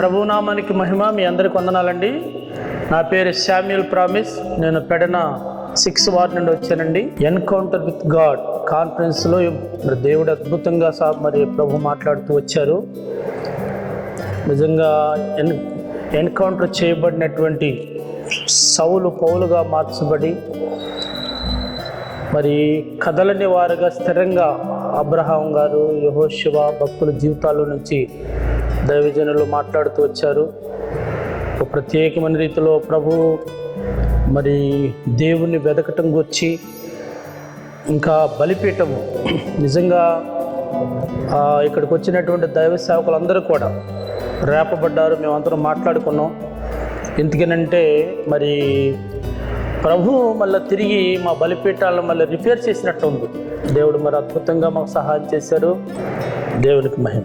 ప్రభునామానికి మహిమ మీ అందరికి వందనాలండి. నా పేరు శామ్యుల్ ప్రామిస్. నేను పెడన సిక్స్ వార్డ్ నుండి వచ్చానండి. ఎన్కౌంటర్ విత్ గాడ్ కాన్ఫరెన్స్లో మరి దేవుడు అద్భుతంగా సా మరి ప్రభు మాట్లాడుతూ వచ్చారు. నిజంగా ఎన్ ఎన్కౌంటర్ చేయబడినటువంటి సౌలు పౌలుగా మార్చబడి మరి కదలని వారుగా స్థిరంగా అబ్రహాం గారు యహోశివ భక్తుల జీవితాల నుంచి దైవజనులు మాట్లాడుతూ వచ్చారు. ప్రత్యేకమైన రీతిలో ప్రభు మరి దేవుణ్ణి వెదకటం గురించి ఇంకా బలిపీఠము నిజంగా ఇక్కడికి వచ్చినటువంటి దైవ సేవకులందరూ కూడా రేపబడ్డారు మేమందరం మాట్లాడుకున్నాం. ఎందుకనంటే మరి ప్రభు మళ్ళీ తిరిగి మా బలిపీఠాలను మళ్ళీ రిపేర్ చేసినట్టు ఉంది. దేవుడు మరి అద్భుతంగా మాకు సహాయం చేశారు. దేవునికి మహిమ.